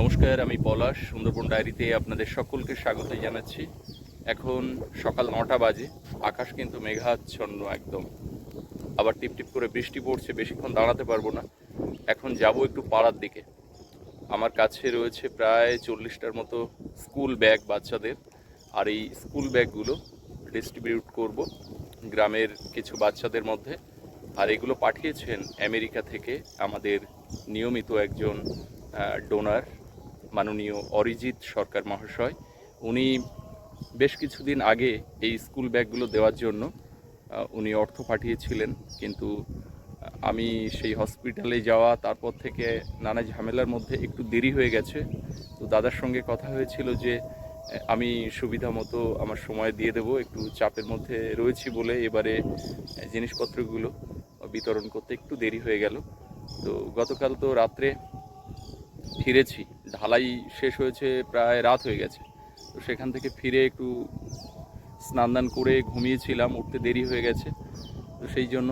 নমস্কার, আমি পলাশ, সুন্দরবন ডায়েরিতে আপনাদের সকলকে স্বাগত জানাচ্ছি। এখন সকাল নটা বাজে, আকাশ কিন্তু মেঘাচ্ছন্ন একদম। আবার টিপ টিপ করে বৃষ্টি পড়ছে, বেশিক্ষণ দাঁড়াতে পারব না। এখন যাব একটু পাড়ার দিকে। আমার কাছে রয়েছে প্রায় চল্লিশটার মতো স্কুল ব্যাগ বাচ্চাদের। আর এই স্কুল ব্যাগগুলো ডিস্ট্রিবিউট করব গ্রামের কিছু বাচ্চাদের মধ্যে। আর এগুলো পাঠিয়েছেন আমেরিকা থেকে আমাদের নিয়মিত একজন ডোনার। মাননীয় অরিজিৎ সরকার মহাশয়। উনি বেশ কিছুদিন আগে এই স্কুল ব্যাগগুলো দেওয়ার জন্য উনি অর্থ পাঠিয়েছিলেন। কিন্তু আমি সেই হসপিটালে যাওয়া, তারপর থেকে নানা ঝামেলার মধ্যে একটু দেরি হয়ে গেছে। তো দাদার সঙ্গে কথা হয়েছিল যে আমি সুবিধা মতো আমার সময় দিয়ে দেবো, একটু চাপের মধ্যে রয়েছি বলে এবারে জিনিসপত্রগুলো বিতরণ করতে একটু দেরি হয়ে গেল। তো গতকাল তো রাত্রে ফিরেছি। ঢালাই শেষ হয়েছে, প্রায় রাত হয়ে গেছে। তো সেখান থেকে ফিরে একটু স্নান দান করে ঘুমিয়েছিলাম, উঠতে দেরি হয়ে গেছে। তো সেই জন্য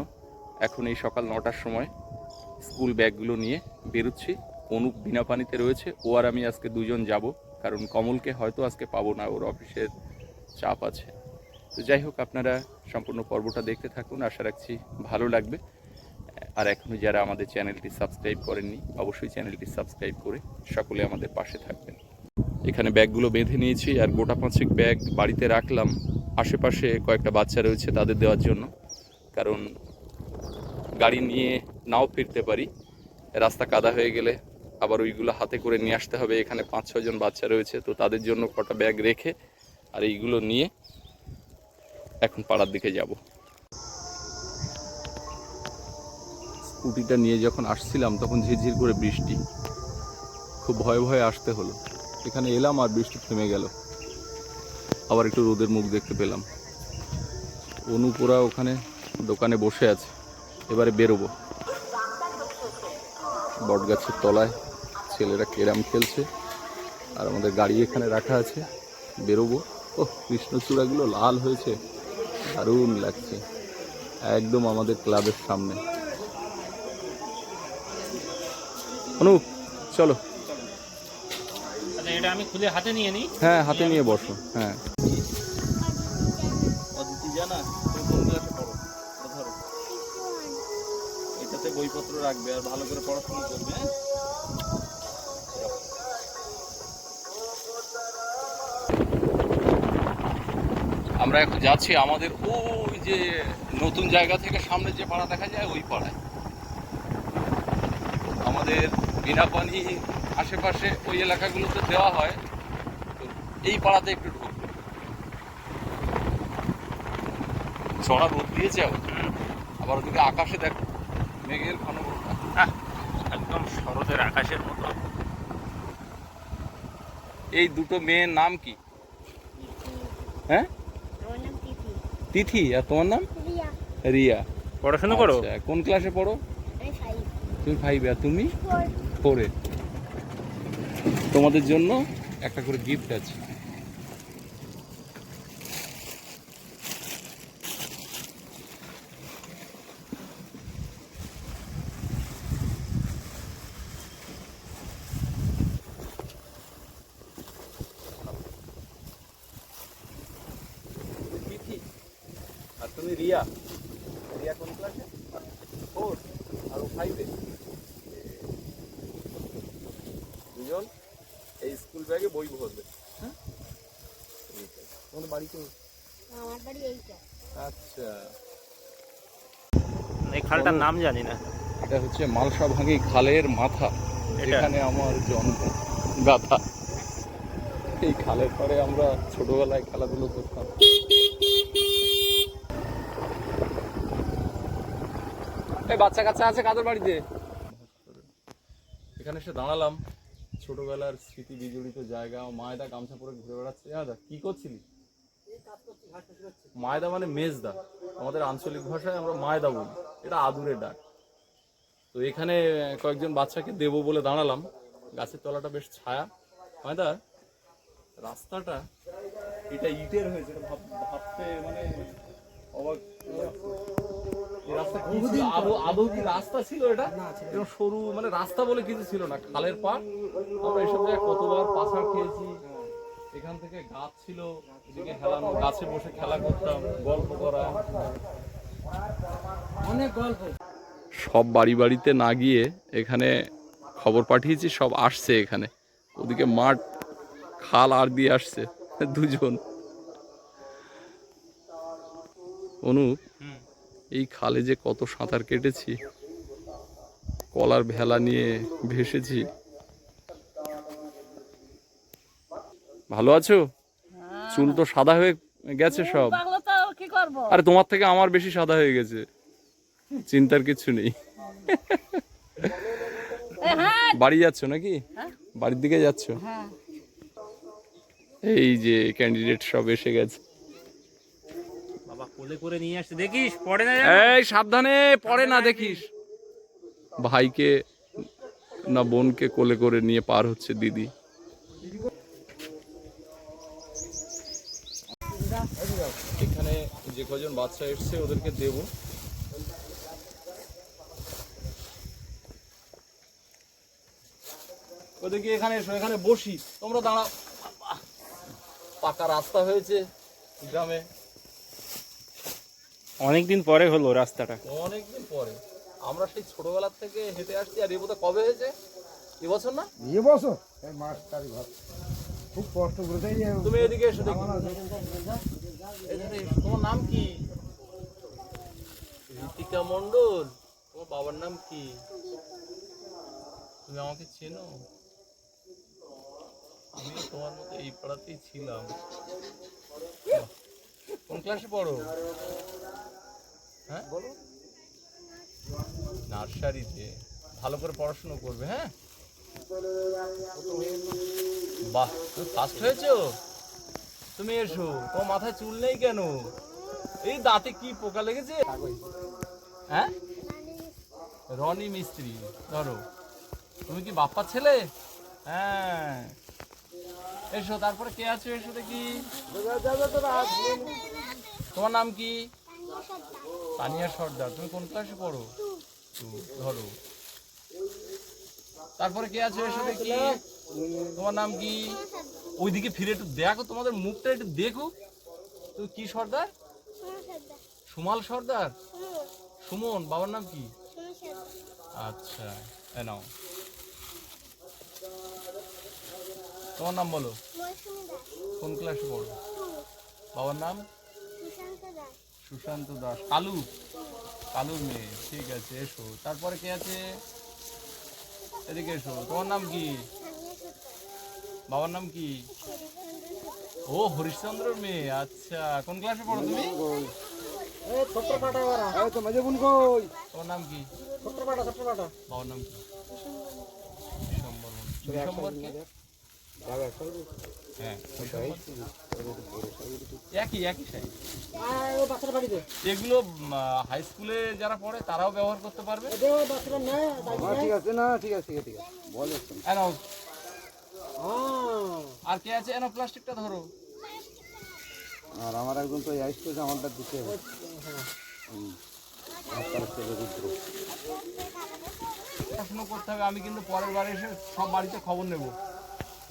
এখন এই সকাল নটার সময় স্কুল ব্যাগগুলো নিয়ে বেরোচ্ছি। অনুপ বিনা পানিতে রয়েছে। ও আর আমি আজকে দুজন যাব, কারণ কমলকে হয়তো আজকে পাবো না, ওর অফিসের চাপ আছে। তো যাই হোক, আপনারা সম্পূর্ণ পর্বটা দেখতে থাকুন। আশা রাখছি ভালো লাগবে। আর এখনও যারা আমাদের চ্যানেলটি সাবস্ক্রাইব করেননি, অবশ্যই চ্যানেলটি সাবস্ক্রাইব করে সকলে আমাদের পাশে থাকবেন। এখানে ব্যাগগুলো বেঁধে নিয়েছি আর গোটা পাঁচেক ব্যাগ বাড়িতে রাখলাম। আশেপাশে কয়েকটা বাচ্চা রয়েছে তাদের দেওয়ার জন্য। কারণ গাড়ি নিয়ে নাও ফিরতে পারি। রাস্তা কাদা হয়ে গেলে আবার ওইগুলো হাতে করে নিয়ে আসতে হবে। এখানে পাঁচ ছজন বাচ্চা রয়েছে, তো তাদের জন্য কটা ব্যাগ রেখে আর এইগুলো নিয়ে এখন পাড়ার দিকে যাব। স্কুটিটা নিয়ে যখন আসছিলাম, তখন ঝিরঝির করে বৃষ্টি। খুব ভয়ে ভয়ে আসতে হলো। এখানে এলাম আর বৃষ্টি থেমে গেল। আবার একটু রোদের মুখ দেখতে পেলাম। অনুপুরা ওখানে দোকানে বসে আছে। এবারে বেরোবো। বটগাছের তলায় ছেলেরা কেরাম খেলছে আর আমাদের গাড়ি এখানে রাখা আছে। বেরোবো। ও কৃষ্ণচূড়াগুলো লাল হয়েছে। দারুণ লাগছে। একদম আমাদের ক্লাবের সামনে। অনুপ চলো। আচ্ছা এটা আমি খুলে হাতে নিয়ে নিই। হ্যাঁ হাতে নিয়ে বসো হ্যাঁ। জানা ধরো এটাতে বইপত্র রাখবে আর ভালো করে পড়াশোনা করবে হ্যাঁ? আমরা এখন যাচ্ছি আমাদের ওই যে নতুন জায়গা থেকে সামনে যে পাড়া দেখা যায় ওই পাড়ায়। আমাদের বিনা পানি আশেপাশে ওই এলাকাগুলোতে দেওয়া হয়। তো এই পাড়াতে একটু ঢুকবো চড়া রোদ দিয়েছে আবার। আবার ওদিকে আকাশে দেখো মেঘের ঘন একদম শরতের আকাশের মতো। এই দুটো মেয়ের নাম কি? হ্যাঁ? তিথি। তিথি আর তোমার নাম? রিয়া। রিয়া। পড়াশোনা করো? আচ্ছা, কোন ক্লাসে পড়ো? তুমি ফাইভে আর তুমি ফোর তোমাদের জন্য একটা করে গিফট আছে। তুমি রিয়া। রিয়া কোন ক্লাসে ফোর আর ফাইভে দুজন এই স্কুল ব্যাগে বই ভরবে হ্যাঁ? তোমাদের বাড়ি তো আমার বাড়ি এইটা। আচ্ছা। এই খালটার নাম জানি না। এটা হচ্ছে মালসা ভাঙি খালের মাথা এখানে আমার জন্ম গাথা এই খালের পরে আমরা ছোটবেলায় খেলাধুলো করতাম। এই বাচ্চা কাচ্চা আছে কাদের বাড়িতে? এখানে এসে দাঁড়ালাম। ছোটবেলার স্মৃতি বিজড়িত জায়গা মায়দা গামছা পরে ঘুরে বেড়াচ্ছে। দাদা কি করছিলি? মায়দা মানে মেজদা। আমাদের আঞ্চলিক ভাষায় আমরা মায়দা বলি। এটা আদুরের ডাক। তো এখানে কয়েকজন বাচ্চাকে দেবো বলে দাঁড়ালাম। গাছের তলাটা বেশ ছায়া। মায়দা রাস্তাটা এটা ইটের হয়েছে। ভাব- ভাবতে মানে অবাক কি রাস্তা ছিল এটা? এরকম সরু মানে রাস্তা বলে কিছু ছিল না। খালের পার আমরা এইসব জায়গায় কতবার পাশাড় খেয়েছি। এখান থেকে গাছ ছিল এদিকে খেলানো গাছে বসে খেলা করতাম গল্প করা। অনেক গল্প। সব বাড়ি বাড়িতে না গিয়ে এখানে খবর পাঠিয়েছি সব আসছে এখানে। ওদিকে মাঠ খাল আর দিয়ে আসছে দুজন। অনুপ এই খালে যে কত সাঁতার কেটেছি কলার ভেলা নিয়ে ভেসেছি। ভালো আছো? চুল তো সাদা হয়ে গেছে সব। আরে তোমার থেকে আমার বেশি সাদা হয়ে গেছে। চিন্তার কিছু নেই। হ্যাঁ। বাড়ি যাচ্ছ নাকি? হ্যাঁ। বাড়ির দিকে যাচ্ছ? হ্যাঁ। এই যে ক্যান্ডিডেট সব এসে গেছে। সাবধানে, পড়ে না, দেখিস। ভাইকে না বোনকে কোলে করে নিয়ে পার হচ্ছে দিদি। এখানে যে কজন বাচ্চা এসছে, ওদেরকে দেব। ওদেরকে এখানে এখানে বসি। তোমরা দাঁড়াও। পাকা রাস্তা হয়েছে গ্রামে। অনেকদিন পরে হলো রাস্তাটা। অনেকদিন পরে। আমরা সেই ছোটবেলার থেকে হেঁটে আসছি আর বোধহয় কবে হয়েছে? এবছর না? এ বছর এই মাস তারিখ খুব কষ্ট করে। তাই তুমি এদিকে এসো দেখি। তোমার নাম কি? ঋতিকা মন্ডল তোমার বাবার নাম কি? তুমি আমাকে চেনো? আমি তোমার মতো এই পাড়াতেই ছিলাম। কোন ক্লাসে পড়ো? হ্যাঁ? নার্সারিতে ভালো করে পড়াশুনো করবে হ্যাঁ? বাহ তুমি ফার্স্ট হয়েছো তুমি এসো, তোমার মাথায় চুল নেই কেন? এই দাঁতে কি পোকা লেগেছে? হ্যাঁ? রনি মিস্ত্রি, ধরো। তুমি কি বাপ্পার ছেলে? হ্যাঁ। এসো, তারপরে কে আছো এসো দেখি। তোমার নাম কি? তানিয়া সর্দার তুমি কোন ক্লাসে পড়ো? ধরো। তারপরে কে আছে এসো কি? তোমার নাম কি? ওইদিকে ফিরে একটু দেখো তোমাদের মুখটা একটু দেখো। তুমি কি সর্দার? সুমাল সর্দার? সুমন বাবার নাম কি? আচ্ছা নাও। তোমার নাম বলো। কোন ক্লাসে পড়ো? বাবার নাম? সুশান্ত দাস। কালু কালুর মেয়ে। ঠিক আছে এসো। তারপরে কে আছে? এদিকে এসো। তোমার নাম কি? বাবার নাম কি? ও হরিশ্চন্দ্রর মেয়ে। আচ্ছা কোন ক্লাসে পড়ো তুমি? তোমার নাম কি? বাবার নাম? হ্যাঁ। একই একই সাইজ আয় ও বাচ্চাটা বাড়ি দে। এগুলো হাই স্কুলে যারা পড়ে তারাও ব্যবহার করতে পারবে। নে ঠিক আছে না ঠিক আছে ঠিক আছে বল হ্যাঁ। আর কে আছে? এনো প্লাস্টিকটা ধরো। আর আমার একজন তো আসছে যে আমারটা দিতে হবে। তার হচ্ছে রুদ্র। পড়াশুনো করতে হবে। আমি কিন্তু পরের বার এসে সব বাড়িতে খবর নেব।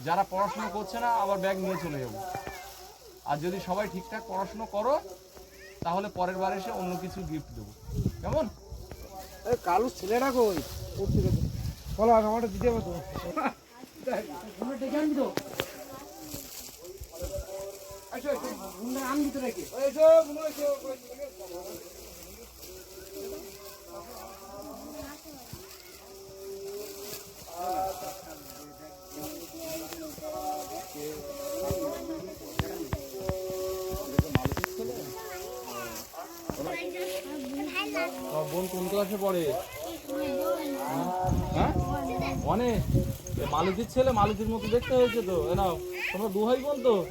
যারা পড়াশুনো করছে না আবার ব্যাগ নিয়ে চলে যাব। আর যদি সবাই ঠিকঠাক পড়াশুনো করো তাহলে পরের বার এসে অন্য কিছু গিফট দেবো। কেমন? কালু ছেলে রাখো বলো আমি আমারটা দিতে হবে তো। রেখে ডেকে আনবি তো বোন কোন ক্লাসে পড়ে? হ্যাঁ? অনেক? মালুতির ছেলে মালুতির মতো দেখতে হয়েছে তো। নাও তোমরা দু ভাই বোন তো?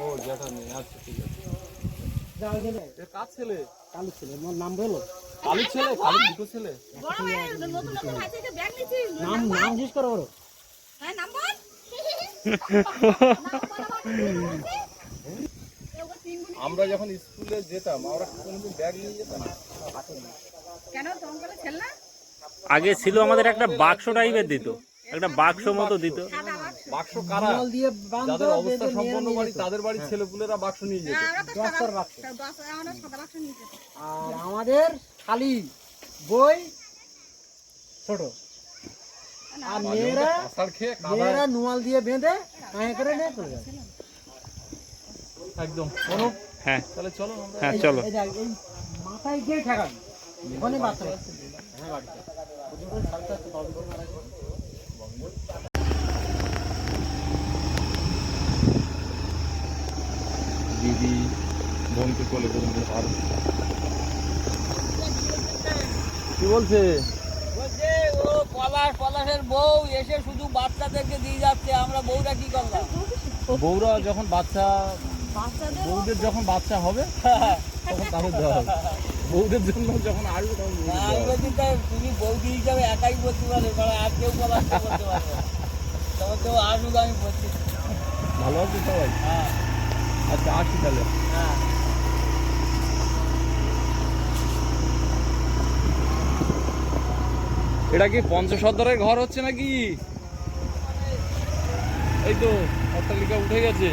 ও জ্যাঠা নেই আচ্ছা ঠিক আছে। কার ছেলে? কালু ছেলে আমার নাম বলো। কালুর ছেলে? কালুর দুটো ছেলে? নাম নাম শেষ করো হ্যাঁ নাম বল। আমরা যখন স্কুলে যেতাম আমরা কোনোদিন ব্যাগ নিয়ে যেতাম না। কেন? তোমার ছেলে না? আগে ছিল আমাদের একটা বাক্স টাইপের দিত। একটা বাক্স মতো দিত। বাক্স। কারা? যাদের অবস্থা সম্পন্ন বাড়ি তাদের বাড়ির ছেলেপুলেরা বাক্স নিয়ে যেত। দশটার বাক্স। দশ আমরা সাদা বাক্স নিয়ে যেতাম। আর আমাদের খালি বই ছোট। আর মেয়েরা মেয়েরা নোয়াল দিয়ে বেঁধে করে নিয়ে চলে যায়। একদম। কোনো হ্যাঁ। তাহলে চলো হ্যাঁ চলো। মাথায় গিয়ে ওখানে হ্যাঁ বাড়িতে। দিদি বোনকে কোলে করে নিতে কি বলছে? বলছে ও পলাশ পলাশের বউ এসে শুধু বাচ্চাদেরকে দিয়ে যাচ্ছে আমরা বউরা কি করলাম? বউরা যখন বাচ্চা বউদের যখন বাচ্চা হবে তখন তাদের দেওয়া হবে। বউদের জন্য যখন আসবে তখন তুমি বৌদি হিসাবে একাই বলতে পারবে কারণ আর কেউ বলতে পারবে। তখন তো আসুক আমি বলছি। ভালো আছি সবাই? হ্যাঁ। আচ্ছা আসি তাহলে। হ্যাঁ। এটা কি পঞ্চসর্দারের ঘর হচ্ছে নাকি? এই তো অট্টালিকা উঠে গেছে।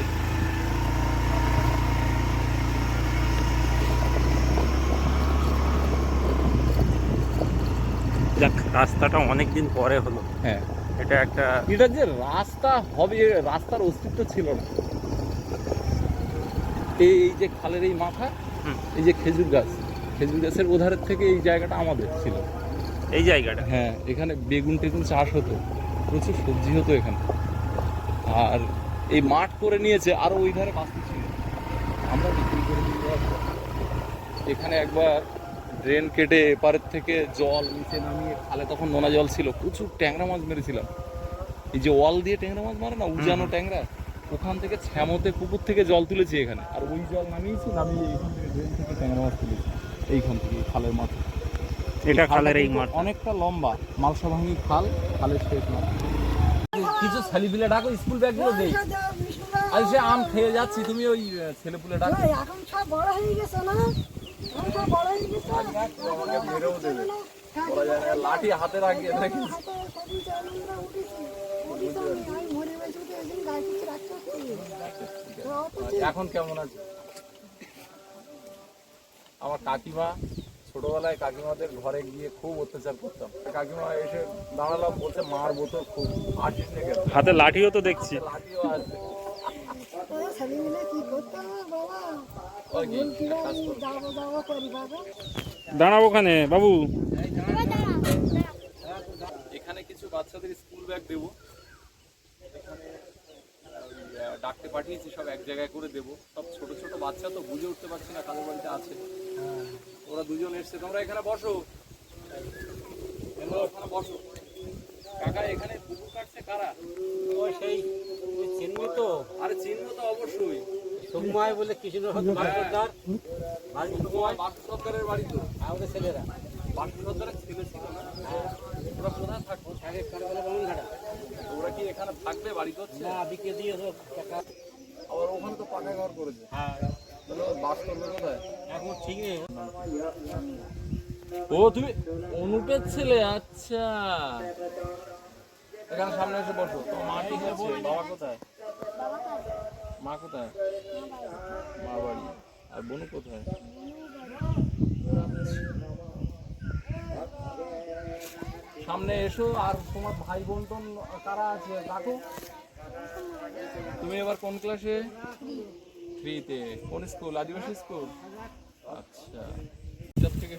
যাক রাস্তাটা অনেক দিন পরে হলো। হ্যাঁ। এটা একটা এটা যে রাস্তা হবে রাস্তার অস্তিত্ব ছিল না। এই যে খালের এই মাথা। এই যে খেজুর গাছ খেজুর গাছের ওধারের থেকে এই জায়গাটা আমাদের ছিল। এই জায়গাটা? হ্যাঁ এখানে বেগুন টেগুন চাষ হতো প্রচুর সবজি হতো এখানে। আর এই মাঠ করে নিয়েছে আর ওই ধারে বাস্তি ছিল। আমরা বিক্রি করে দিয়ে এখানে একবার ড্রেন কেটে এপারের থেকে জল নিচে নামিয়ে খালে তখন নোনা জল ছিল প্রচুর ট্যাংরা মাছ মেরেছিলাম। এই যে ওয়াল দিয়ে ট্যাংরা মাছ মারে না উজানো ট্যাংরা ওখান থেকে ছ্যামতে পুকুর থেকে জল তুলেছি এখানে। আর ওই জল নামিয়েছি নামিয়ে এখান থেকে ড্রেন থেকে ট্যাংরা মাছ তুলেছি এইখান থেকে খালের মাথা এটা খালের এই মাঠ। অনেকটা লম্বা মালসা ভাঙি খাল খালের শেষ মাঠ। কিছু ছেলেপিলে ডাকো স্কুল ব্যাগগুলো দেই। আজ সে আম খেয়ে যাচ্ছি তুমি ওই ছেলেপুলে ডাকো। এখন সব বড় হয়ে গেছে না? লাঠি হাতে রাখিয়ে এখন কেমন আছে? আমার কাকিমা ছোটবেলায় কাকিমাদের ঘরে গিয়ে খুব অত্যাচার করতাম। কাকিমা এসে দাঁড়ালাম বলছে মার বোতল খুব আসিস হাতে লাঠিও তো দেখছি। লাঠিও আসবে। দাঁড়াবো ওখানে বাবু। এখানে কিছু বাচ্চাদের স্কুল ব্যাগ দেবো। ডাকতে পাঠিয়েছি সব এক জায়গায় করে দেবো। সব ছোট ছোট বাচ্চা তো বুঝে উঠতে পারছি না কাদের বাড়িতে আছে। ওরা দুজন এসছে তোমরা এখানে বসো। তোমরা ওখানে বসো। কাকা এখানে পুকুর কাটছে কারা? সেই চিনবি তো। আরে অবশ্যই সময় বলে কৃষ্ণ সর্দার বাসু সর্দারের বাড়ি তো। আমাদের ছেলেরা। বাসু সর্দারের ছেলে ছিল না? ওরা কোথায় থাকব ওরা কি এখানে থাকবে বাড়িতে হচ্ছে? না বিকে দিয়ে আবার ওখানে তো পাকা ঘর করেছে। হ্যাঁ। তাহলে বাস করবে কোথায়? এখন ঠিক নেই। ও তুমি অনুপের ছেলে? আচ্ছা। এখানে সামনে এসে বসো। তোমার মা কি বাবা কোথায়? মা কোথায়? মা বাড়ি। আর বোনু কোথায়? সামনে এসো আর তোমার ভাই বোন টোন কারা আছে? ডাকো। তুমি এবার কোন ক্লাসে থ্রিতে কোন স্কুল আদিবাসী স্কুল আচ্ছা। থেকে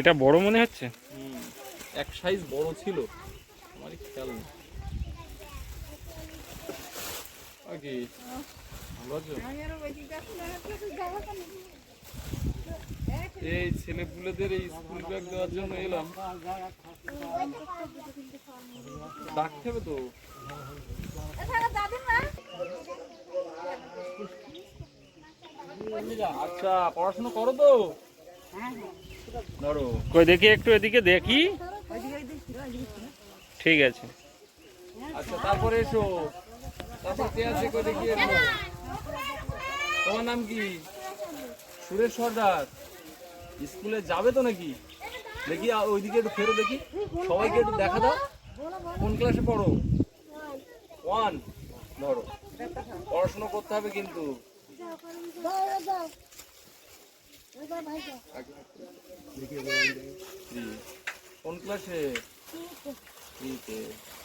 এটা বড় মনে হচ্ছে? হুম, এক সাইজ বড় ছিল। আমারই খেয়াল নেই। কি এই ছেলে পুলেদের এই স্কুল ব্যাগ দেওয়ার জন্য এলাম। ডাকতে হবে তো? আচ্ছা পড়াশোনা করো তো। ধরো। কই দেখি একটু এদিকে দেখি। ঠিক আছে আচ্ছা তারপরে এসো। তোমার নাম কি? সুরেশ সর্দার। স্কুলে যাবে তো নাকি? দেখি ওইদিকে একটু ফেরো দেখি। সবাইকে একটু দেখা দাও। কোন ক্লাসে পড়ো? ওয়ান ধরো। পড়াশোনা করতে হবে কিন্তু. কোন ক্লাসে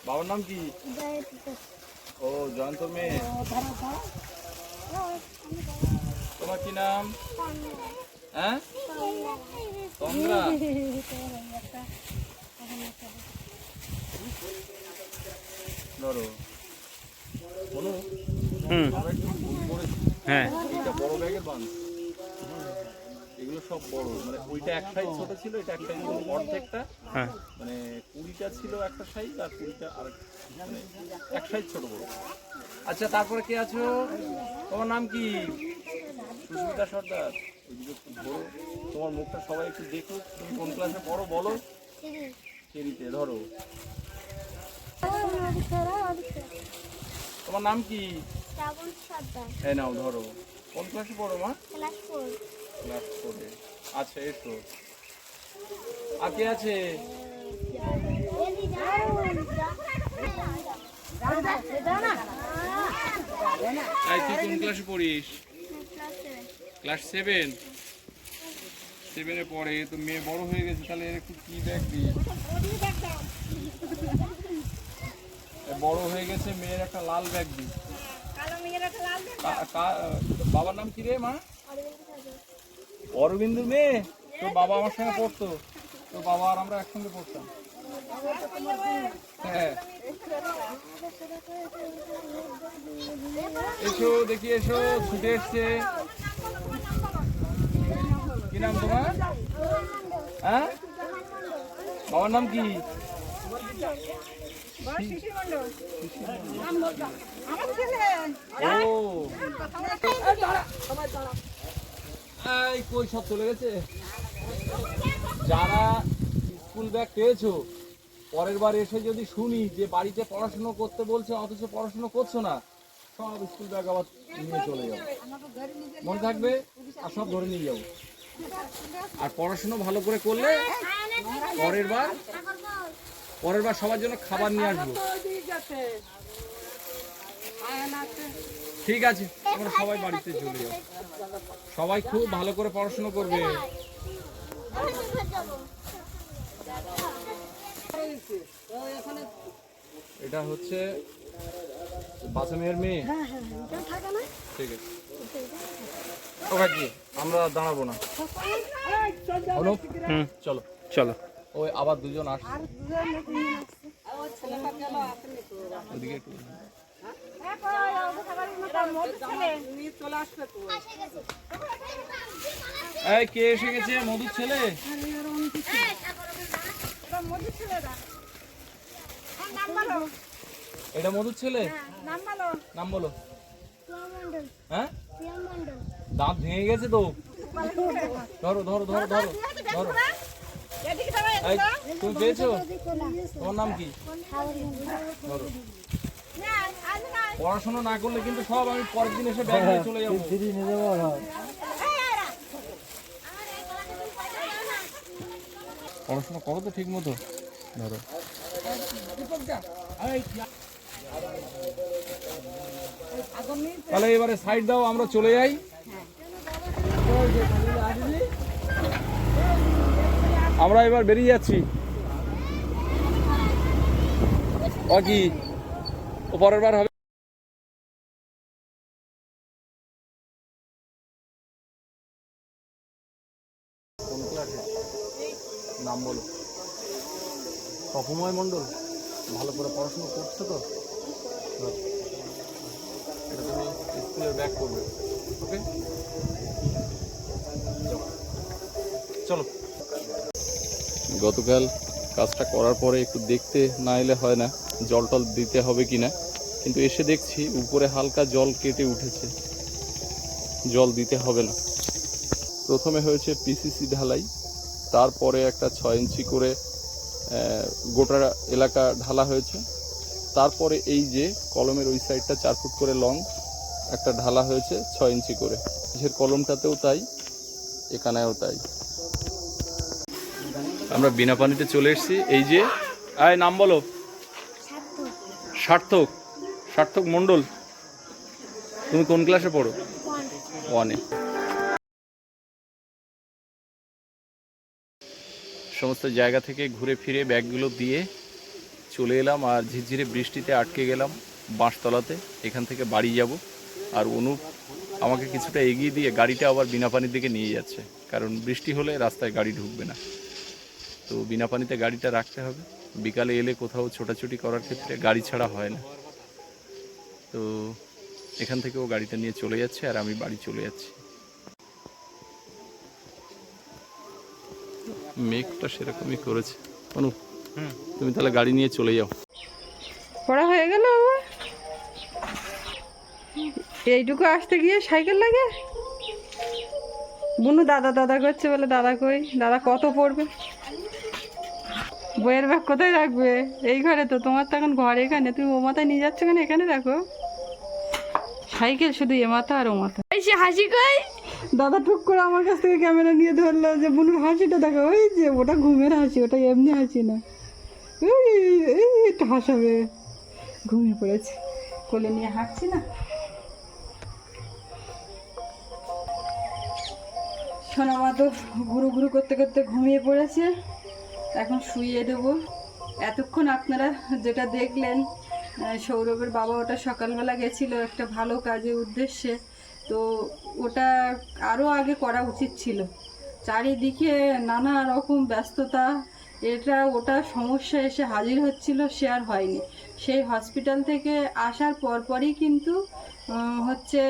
বাবার নাম কি? ও জয়ন্ত মেয়ে তোমার কি নাম? হ্যাঁ? তন্দ্রা ধরো। হ্যাঁ। এটা বড় ব্যাগের বান এগুলো সব বড়। মানে ওইটা এক সাইজ ছোট ছিল এটা একটা অর্ধেকটা। হ্যাঁ। মানে কুড়িটা ছিল একটা সাইজ আর কুড়িটা আর মানে এক সাইজ ছোট বড়। আচ্ছা তারপরে কে আছো তোমার নাম কি? সুস্মিতা সর্দার। ধরো তোমার মুখটা সবাই একটু দেখো। তুমি কোন ক্লাসে পড়ো বলো? চেরিতে ধরো। তোমার নাম কি? এই নাও ধরো। কোন ক্লাসে পড়ো মা? ক্লাস 4 আচ্ছা এসো আর কে আছে? তাই তুই ক্লাসে পড়িস? ক্লাস সেভেন সেভেনে পড়ে তো মেয়ে বড় হয়ে গেছে তাহলে এর একটু দেখবি? হয়ে গেছে মেয়ের একটা লাল ব্যাগ দি বাবার নাম কি রে মা? অরবিন্দু মেয়ে তোর বাবা আমার সঙ্গে পড়তো। তোর বাবা আর আমরা একসঙ্গে পড়তাম। হ্যাঁ। এসো দেখি এসো ছুটে এসছে। কি নাম তোমার? হ্যাঁ? বাবার নাম কি? ও। এই, কই সব চলে গেছে? যারা স্কুল ব্যাগ পেয়েছ, পরের বার এসে যদি শুনি যে বাড়িতে পড়াশুনো করতে বলছে, অথচ পড়াশুনো করছ না, সব স্কুল ব্যাগ আবার নিয়ে চলে যাব মনে থাকবে? আর সব ধরে নিয়ে যাব আর পড়াশুনো ভালো করে করলে পরের বার পরের বার সবার জন্য খাবার নিয়ে আসব। ঠিক আছে আমরা সবাই বাড়িতে চলে যাব সবাই খুব ভালো করে পড়াশোনা করবে। এটা হচ্ছে বাসা মেয়ের মেয়ে। হ্যাঁ হ্যাঁ হ্যাঁ কেউ থাকে না ঠিক আছে। ও কাকি আমরা দাঁড়াবো না। অনুপ হুম। চলো। চলো। ওই আবার দুজন আসছে। ওদিকে একটু। এই, কে এসে গেছে? মধুর ছেলে? এটা মধুর ছেলে? নাম বলো। হ্যাঁ? দাঁত ভেঙে গেছে তো। ধরো ধরো ধরো ধরো ধরো। তুমি পেয়েছ তোমার নাম কি? ধরো। পড়াশোনা না করলে কিন্তু সব আমি পরের দিন এসে ব্যাগ নিয়ে চলে যাব। পড়াশোনা করো তো ঠিক মতো। ধরো। তাহলে এবারে সাইড দাও আমরা চলে যাই। আমরা এবার বেরিয়ে যাচ্ছি। ও কি? ও পরের বার হবে। নাম বলো। তপময় মণ্ডল ভালো করে পড়াশোনা করছ তো। এটা তুমি স্কুলের ব্যাগ করবে। ওকে চলো। গতকাল কাজটা করার পরে একটু দেখতে না এলে হয় না। জল টল দিতে হবে কি না কিন্তু এসে দেখছি উপরে হালকা জল কেটে উঠেছে। জল দিতে হবে না। প্রথমে হয়েছে পিসিসি ঢালাই, তারপরে একটা ছয় ইঞ্চি করে গোটা এলাকা ঢালা হয়েছে। তারপরে এই যে কলমের ওই সাইডটা চার ফুট করে লং একটা ঢালা হয়েছে ছয় ইঞ্চি করে। এর কলমটাতেও তাই, এখানেও তাই। আমরা বিনা পানিতে চলে এসেছি। এই যে, আয় নাম বলো। সার্থক সার্থক মণ্ডল তুমি কোন ক্লাসে পড়ো? ওয়ানে সমস্ত জায়গা থেকে ঘুরে ফিরে ব্যাগগুলো দিয়ে চলে এলাম আর ঝিরঝিরে বৃষ্টিতে আটকে গেলাম বাঁশতলাতে। এখান থেকে বাড়ি যাব। আর অনুপ আমাকে কিছুটা এগিয়ে দিয়ে গাড়িটা আবার বিনা পানির দিকে নিয়ে যাচ্ছে। কারণ বৃষ্টি হলে রাস্তায় গাড়ি ঢুকবে না। তো বিনা পানিতে গাড়িটা রাখতে হবে। বিকালে এলে কোথাও ছোটাছুটি করার ক্ষেত্রে গাড়ি ছাড়া হয় না। তো এখান থেকেও গাড়িটা নিয়ে চলে যাচ্ছে আর আমি বাড়ি চলে যাচ্ছি। মেঘটা সেরকমই করেছে। অনু তুমি তাহলে গাড়ি নিয়ে চলে যাও। পড়া হয়ে গেল বাবা এইটুকু আসতে গিয়ে সাইকেল লাগে? বুনু দাদা দাদা করছে বলে দাদা কই? দাদা কত পড়বে? বইয়ের ব্যাগ কোথায় রাখবে। এই ঘরে তো তোমার তো এখন ঘর এখানে। তুমি ও মাথায় নিয়ে যাচ্ছ কেন? এখানে রাখো সাইকেল শুধু এ মাথা আর ও মাথা। সে হাসি কই? দাদা টুক করে আমার কাছ থেকে ক্যামেরা নিয়ে ধরলো যে বুনুর হাসিটা দেখো। ওই যে ওটা ঘুমের হাসি ওটা এমনি হাসি না। একটু হাসাবে। ঘুমিয়ে পড়েছে। কোলে নিয়ে হাঁটছি না? সোনা মা তো ঘুরু ঘুরু করতে করতে ঘুমিয়ে পড়েছে। এখন শুইয়ে দেবো। এতক্ষণ আপনারা যেটা দেখলেন সৌরভের বাবা ওটা সকালবেলা গেছিল একটা ভালো কাজের উদ্দেশ্যে। তো ওটা আরও আগে করা উচিত ছিল। চারিদিকে নানা রকম ব্যস্ততা, এটা ওটা সমস্যা এসে হাজির হচ্ছিল, সে আর হয়নি। সেই হসপিটাল থেকে আসার পরপরই কিন্তু হচ্ছে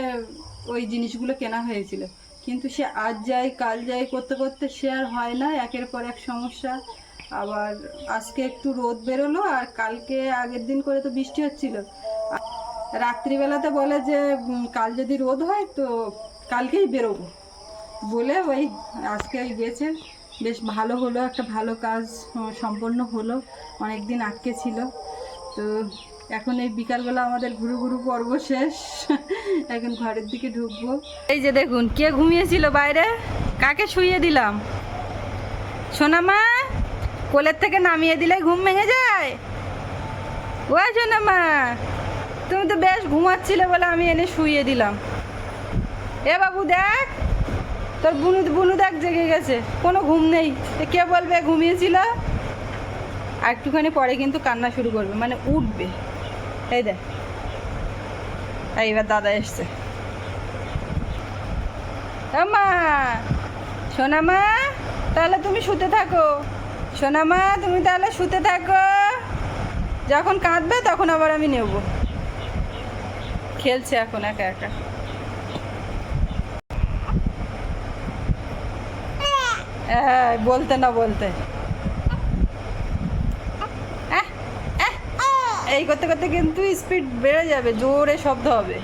ওই জিনিসগুলো কেনা হয়েছিল। কিন্তু সে আজ যাই, কাল যাই করতে করতে সে আর হয় না, একের পর এক সমস্যা। আবার আজকে একটু রোদ বেরোলো আর কালকে আগের দিন করে তো বৃষ্টি হচ্ছিল। রাত্রিবেলাতে বলে যে কাল যদি রোদ হয় তো কালকেই বেরোবো। বলে ওই আজকে ওই গেছে। বেশ ভালো হলো, একটা ভালো কাজ সম্পন্ন হলো। অনেক দিন আটকে ছিল। তো এখন এই বিকালবেলা আমাদের ঘুরু ঘুরু পর্ব শেষ। এখন ঘরের দিকে ঢুকবো। এই যে দেখুন, কে ঘুমিয়েছিল বাইরে? কাকে শুইয়ে দিলাম? সোনামা? কোলের থেকে নামিয়ে দিলে ঘুম ভেঙে যায়? ও সোনামা তুমি তো বেশ ঘুমাচ্ছিলে বলে আমি এনে শুইয়ে দিলাম। এ বাবু দেখ, তোর বুনু বুনু দেখ জেগে গেছে, কোনো ঘুম নেই। কে বলবে ঘুমিয়েছিল? আর একটুখানি পরে কিন্তু কান্না শুরু করবে মানে উঠবে। এই দেখ, এই এবার দাদা এসছে। মা সোনামা তাহলে তুমি শুতে থাকো। সোনামা, তুমি তাহলে শুতে থাকো। যখন কাঁদবে, তখন আবার আমি নেব। খেলছে এখন একা একা। হ্যাঁ বলতে না বলতে। এই করতে করতে কিন্তু স্পিড বেড়ে যাবে, জোরে শব্দ হবে।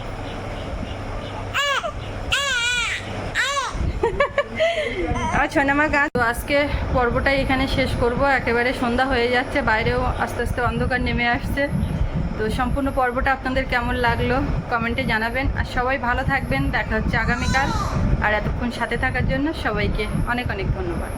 আমার গান তো আজকে পর্বটাই এখানে শেষ করব। একেবারে সন্ধ্যা হয়ে যাচ্ছে, বাইরেও আস্তে আস্তে অন্ধকার নেমে আসছে। তো সম্পূর্ণ পর্বটা আপনাদের কেমন লাগল কমেন্টে জানাবেন। আর সবাই ভালো থাকবেন, দেখা হচ্ছে আগামীকাল। আর এতক্ষণ সাথে থাকার জন্য সবাইকে অনেক অনেক ধন্যবাদ।